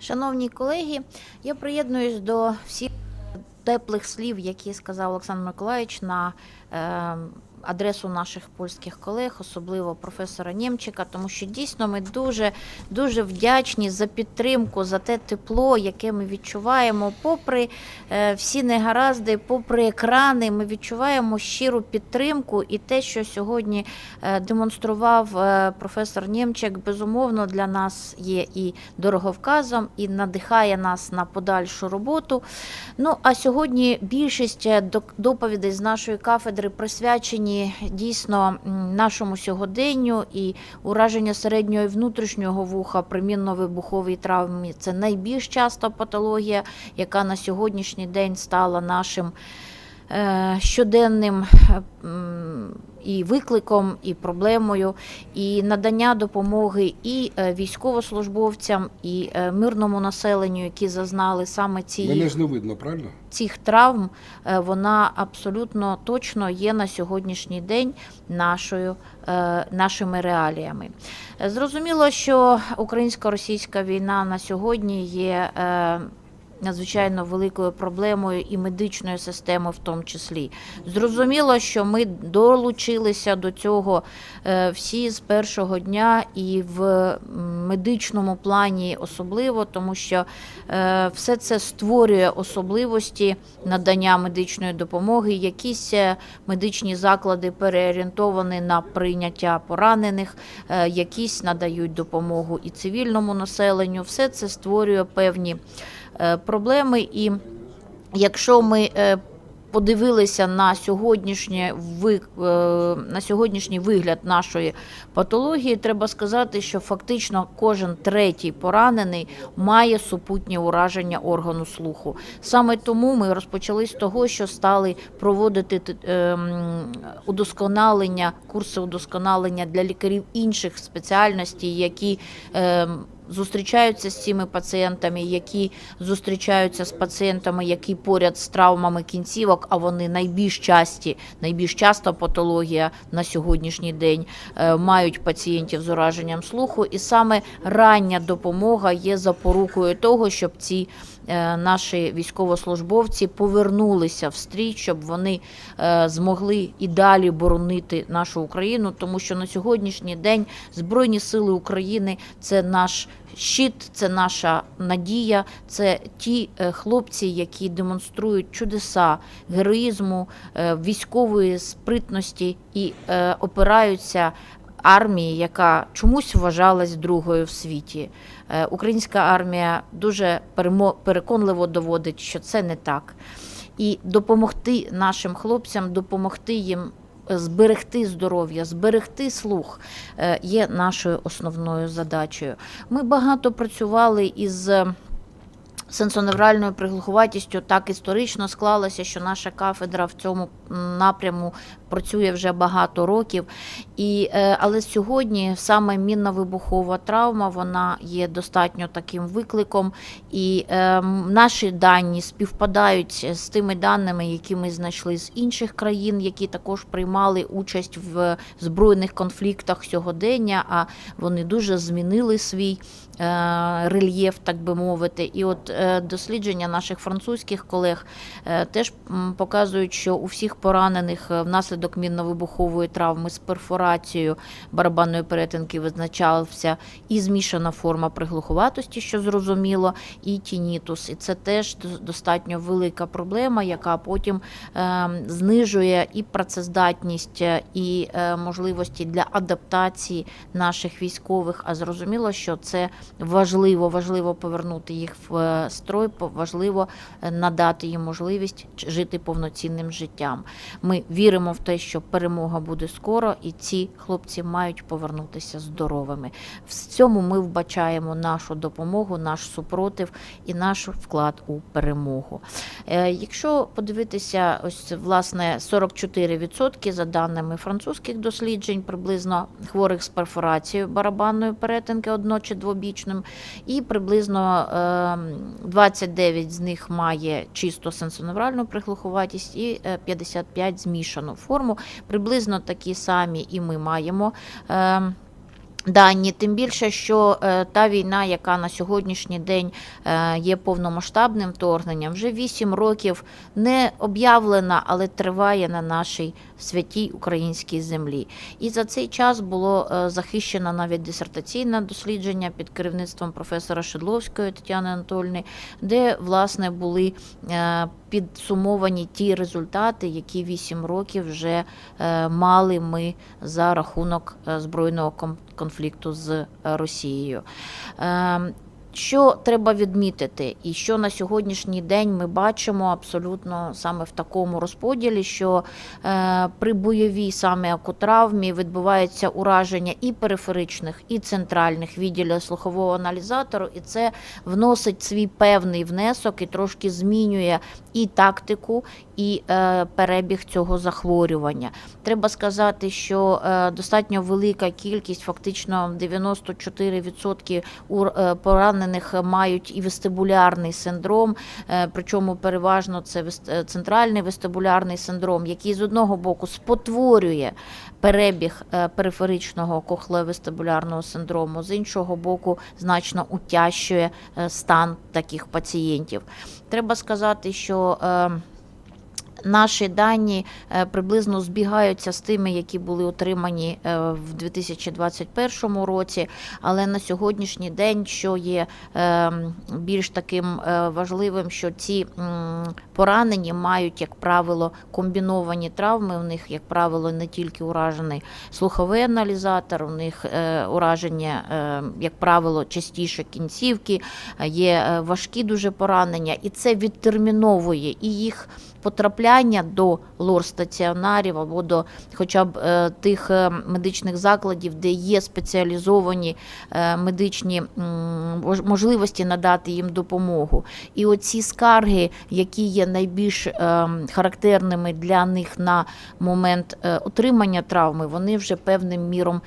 Шановні колеги, я приєднуюсь до всіх теплих слів, які сказав Олександр Миколаївич на е, адресу наших польських колег, особливо професора Нємчика, тому що дійсно ми дуже дуже вдячні за підтримку, за те тепло, яке ми відчуваємо, попри е, всі негаразди, попри екрани, ми відчуваємо щиру підтримку і те, що сьогодні е, демонстрував е, професор Нємчик, безумовно для нас є і дороговказом, і надихає нас на подальшу роботу. Ну а сьогодні більшість доповідей з нашої кафедри присвячені дійсно нашому сьогоденню і ураження середнього і внутрішнього вуха при мінно-вибуховій травмі. Це найбільш часта патологія, яка на сьогоднішній день стала нашим е, щоденним е, і викликом, і проблемою, і надання допомоги і е, військовослужбовцям, і е, мирному населенню, які зазнали саме ці Мене ж не видно, правильно? цих травм, е, вона абсолютно точно є на сьогоднішній день нашою, нашими реаліями. Зрозуміло, що українсько-російська війна на сьогодні є. Надзвичайно великою проблемою і медичної системи, в тому числі. Зрозуміло, що ми долучилися до цього е, всі з першого дня і в медичному плані особливо, тому що е, все це створює особливості надання медичної допомоги. Якісь е, медичні заклади переорієнтовані на прийняття поранених, якісь надають допомогу і цивільному населенню. Все це створює певні проблеми. І якщо ми е, подивилися на сьогоднішнє е, на сьогоднішній вигляд нашої патології, треба сказати, що фактично кожен третій поранений має супутнє ураження органу слуху. Саме тому ми розпочали з того, що стали проводити удосконалення, курси удосконалення для лікарів інших спеціальностей, які зустрічаються з цими пацієнтами, які зустрічаються з пацієнтами, які поряд з травмами кінцівок, а вони найбільш часті, найбільш часта патологія на сьогоднішній день е, мають пацієнтів з ураженням слуху, і саме рання допомога є запорукою того, щоб ці е, наші військовослужбовці повернулися в стрій, щоб вони е, змогли і далі боронити нашу Україну, тому що на сьогоднішній день Збройні сили України це наш щит, це наша надія, це ті е, хлопці, які демонструють чудеса героїзму, е, військової спритності і е, опираються армії, яка чомусь вважалась другою в світі. Українська армія дуже переконливо доводить, що це не так. І допомогти нашим хлопцям, допомогти їм зберегти здоров'я, зберегти слух е, є нашою основною задачею. Ми багато працювали із. е, Сенсоневральною приглухуватістю так історично склалося, що наша кафедра в цьому напряму працює вже багато років. І, е, але сьогодні саме мінно-вибухова травма вона є достатньо таким викликом, і е, наші дані співпадають з тими даними, які ми знайшли з інших країн, які також приймали участь в збройних конфліктах сьогодення. А вони дуже змінили свій е, рельєф, так би мовити. І от е, дослідження наших французьких колег е, теж показують, що у всіх поранених е, внаслідок мінно-вибухової травми з перфорацією барабанної перетинки визначався і змішана форма приглухуватості, що зрозуміло, і тінітус. І це теж достатньо велика проблема, яка потім е, знижує і працездатність, е, і е, можливості для адаптації наших військових. А зрозуміло, що це важливо, важливо повернути їх в е, строй, важливо е, надати їм можливість жити повноцінним життям. Ми віримо в те, що перемога буде скоро, і ці хлопці мають повернутися здоровими. В цьому ми вбачаємо нашу допомогу, наш супротив і наш вклад у перемогу. Е, Якщо подивитися, ось власне 44% за даними французьких досліджень, приблизно хворих з перфорацією барабанної перетинки одно чи двобічним, і приблизно е, 29 з них має чисто сенсоневральну приглухуватість і е, 55 змішану форму. Приблизно такі самі і ми маємо. Е, Дані, тим більше, що е, та війна, яка на сьогоднішній день е, є повномасштабним вторгненням, вже 8 років не об'явлена, але триває на нашій святій українській землі. І за цей час було е, захищено навіть дисертаційне дослідження під керівництвом професора Шедловської Тетяни Анатольни, де власне були е, підсумовані ті результати, які 8 років вже е, мали ми за рахунок збройного конфлікту з Росією. Що треба відмітити, і що на сьогоднішній день ми бачимо абсолютно саме в такому розподілі, що е, при бойовій саме акутравмі відбувається ураження і периферичних, і центральних відділів слухового аналізатору, і це вносить свій певний внесок і трошки змінює і тактику, і е, перебіг цього захворювання. Треба сказати, що е, достатньо велика кількість, фактично 94% ур- е, поранених мають і вестибулярний синдром, причому переважно це центральний вестибулярний синдром, який з одного боку спотворює перебіг периферичного кохлеовестибулярного синдрому, з іншого боку, значно утяжчує стан таких пацієнтів. Треба сказати, що е, Наші дані е, приблизно збігаються з тими, які були отримані е, в 2021 році. Але на сьогоднішній день, що є е, більш таким е, важливим, що ці поранені мають, як правило, комбіновані травми. У них, як правило, не тільки уражений слуховий аналізатор, у них ураження, як правило, частіше кінцівки, є важкі дуже поранення, і це відтерміновує і їх потрапляння до лор-стаціонарів або до хоча б е, тих е, медичних закладів, де є спеціалізовані е, медичні можливості надати їм допомогу. І оці скарги, які є найбільш характерними для них на момент отримання травми, вони вже певним міром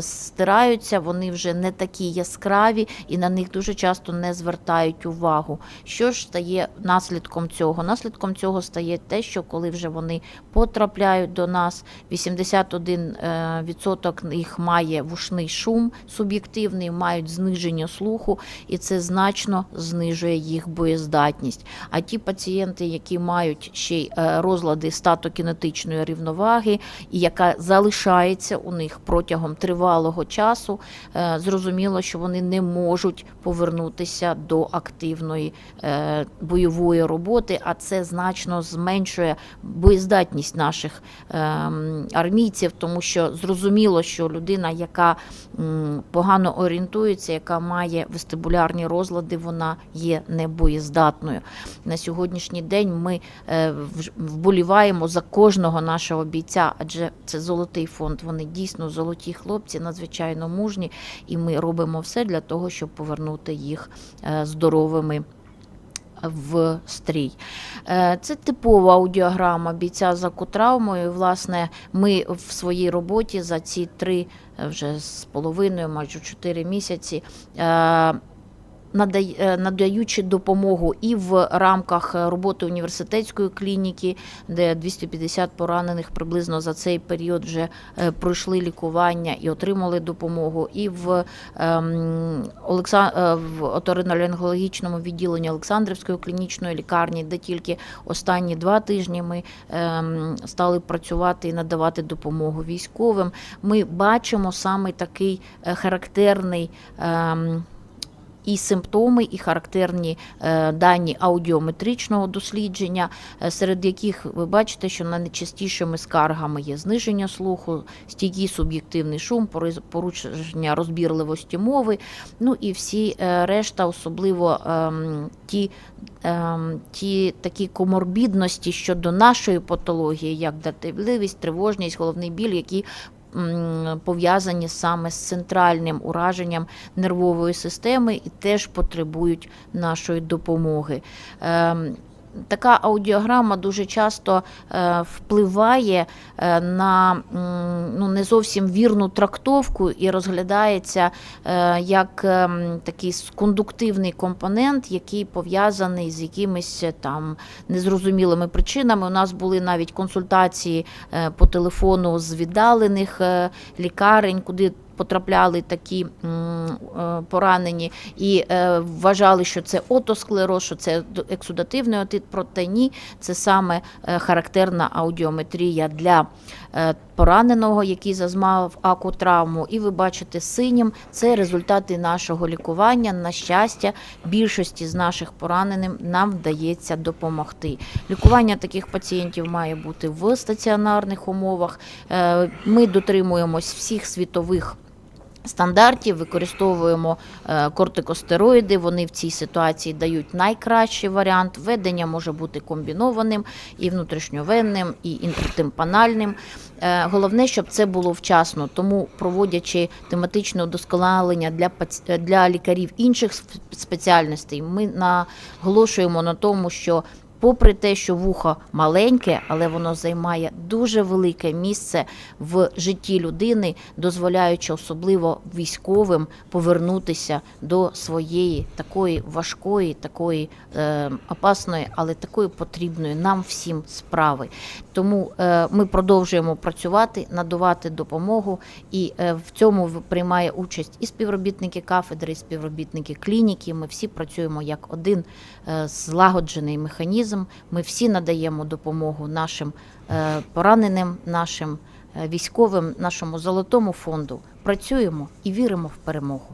стираються, вони вже не такі яскраві і на них дуже часто не звертають увагу. Що ж стає наслідком цього? Наслідком цього стає те, що коли вже вони потрапляють до нас, 81% відсоток їх має вушний шум суб'єктивний, мають зниження слуху, і це значно знижує їх боєздатність. А ті пацієнти, які мають ще й е, розлади статокінетичної рівноваги, і яка залишається у них протягом тривалого часу, е, зрозуміло, що вони не можуть повернутися до активної е, бойової роботи, а це значно зменшує боєздатність наших ем, армійців, тому що зрозуміло, що людина, яка погано орієнтується, яка має вестибулярні розлади, вона є небоєздатною. На сьогоднішній день ми е, вболіваємо за кожного нашого бійця, адже це золотий фонд. Вони дійсно золоті хлопці, надзвичайно мужні, і ми робимо все для того, щоб повернути їх е, здоровими. В стрій. Е, Це типова аудіограма бійця за кутравмою. Власне, ми в своїй роботі за ці три е, вже з половиною, майже чотири місяці. Е, надаючи допомогу і в рамках е, роботи університетської клініки, де 250 поранених приблизно за цей період вже е, пройшли лікування і отримали допомогу, і в, ем, в оторинолінгологічному відділенні Олександрівської клінічної лікарні, де тільки останні два тижні ми ем, стали працювати і надавати допомогу військовим. Ми бачимо саме такий характерний. І симптоми, і характерні е, дані аудіометричного дослідження, е, серед яких ви бачите, що найчастішими скаргами є зниження слуху, стійкий суб'єктивний шум, порушення розбірливості мови. Ну і всі е, решта, особливо ем, ті, ем, ті такі коморбідності щодо нашої патології, як дратівливість, тривожність, головний біль, які пов'язані саме з центральним ураженням нервової системи і теж потребують нашої допомоги. Така аудіограма дуже часто е, впливає е, на ну, не зовсім вірну трактовку і розглядається е, як такий кондуктивний компонент, який пов'язаний з якимись там незрозумілими причинами. У нас були навіть консультації по телефону з віддалених лікарень, куди потрапляли такі е, поранені і е, вважали, що це отосклероз, що це ексудативний отит, проте ні, це саме е, характерна аудіометрія для пораненого, який зазнав акутравму. І ви бачите синім, це результати нашого лікування. На щастя, більшості з наших пораненим нам вдається допомогти. Лікування таких пацієнтів має бути в стаціонарних умовах. Ми дотримуємось всіх світових. Стандартів використовуємо е, кортикостероїди. Вони в цій ситуації дають найкращий варіант. Введення може бути комбінованим і внутрішньовенним, і інтратимпанальним. Е, Головне, щоб це було вчасно. Тому, проводячи тематичне удосконалення для для лікарів інших спеціальностей, ми наголошуємо на тому, що Попри те, що вухо маленьке, але воно займає дуже велике місце в житті людини, дозволяючи особливо військовим повернутися до своєї такої важкої, такої е, опасної, але такої потрібної нам всім справи. Тому е, ми продовжуємо працювати, надавати допомогу, і е, в цьому приймає участь і співробітники кафедри, і співробітники клініки. Ми всі працюємо як один е, злагоджений механізм. Ми всі надаємо допомогу нашим е, пораненим, нашим е, військовим, нашому золотому фонду. Працюємо і віримо в перемогу.